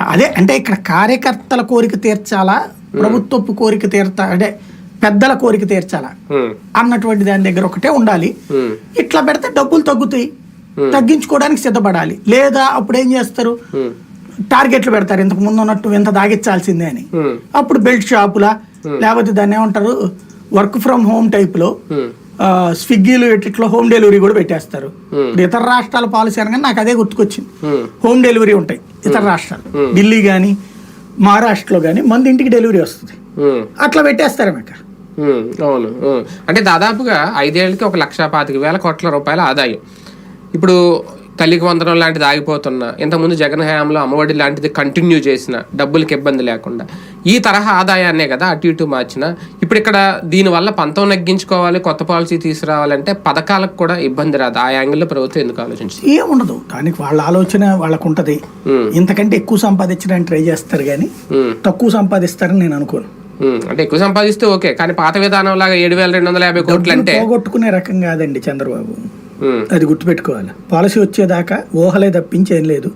అదే అంటే ఇక్కడ కార్యకర్తల కోరిక తీర్చాలా? ప్రభుత్వపు కోరిక తీర్చా అంటే పెద్దల కోరిక తీర్చాలా? అన్నటువంటి దాని దగ్గర ఒకటే ఉండాలి. ఇట్లా పెడితే డబ్బులు తగ్గుతాయి. తగ్గించుకోవడానికి సిద్ధపడాలి. లేదా అప్పుడు ఏం చేస్తారు? టార్గెట్లు పెడతారు. ఇంతకు ముందు ఉన్నట్టు ఇంత దాగించాల్సిందే అని. అప్పుడు బెల్ట్ షాపులా లేకపోతే దాన్ని ఏమంటారు? వర్క్ ఫ్రమ్ హోమ్ టైప్లో ఉమ్, ఆ, స్విగ్గీలు ఇట్లా హోమ్ డెలివరీ కూడా పెట్టేస్తారు. ఇతర రాష్ట్రాల పాలసీ అనగానే నాకు అదే గుర్తుకొచ్చింది. హోమ్ డెలివరీ ఉంటాయి. ఇతర రాష్ట్రాలు. ఢిల్లీ కానీ మహారాష్ట్రలో కానీ మంది ఇంటికి డెలివరీ వస్తుంది. అట్లా పెట్టేస్తారు ఉమ్, అవును. అంటే దాదాపుగా ఐదేళ్ళకి ఒక లక్ష పాతిక వేల కోట్ల రూపాయల ఆదాయం. ఇప్పుడు తల్లికి వందనం లాంటిది ఆగిపోతున్నా ఇంతకుముందు జగన్ హయాంలో అమ్మఒడి లాంటిది కంటిన్యూ చేసిన డబ్బులకి ఇబ్బంది లేకుండా ఈ తరహా ఆదాయాన్నే కదా అటు ఇటు మార్చిన ఇప్పుడు ఇక్కడ దీనివల్ల పంతం నగ్గించుకోవాలి కొత్త పాలసీ తీసుకురావాలంటే పథకాలకు కూడా ఇబ్బంది రాదు. ఆ యాంగిల్లో ప్రభుత్వం ఎందుకు ఆలోచించింది? ఏం ఉండదు. దానికి వాళ్ళ ఆలోచన వాళ్ళకు ఉంటది ఇంతకంటే ఎక్కువ సంపాదించడానికి ట్రై చేస్తారు కానీ తక్కువ సంపాదిస్తారని నేను అనుకోను. అంటే ఎక్కువ సంపాదిస్తే ఓకే కానీ పాత విధానం లాగా ఏడు వేల రెండు వందల యాభై కోట్లు అంటే పోగొట్టుకునే రకం కాదండి చంద్రబాబు. అది గుర్తుపెట్టుకోవాలి. పాలసీ వచ్చేదాకా ఊహలే తప్పించేం లేదు.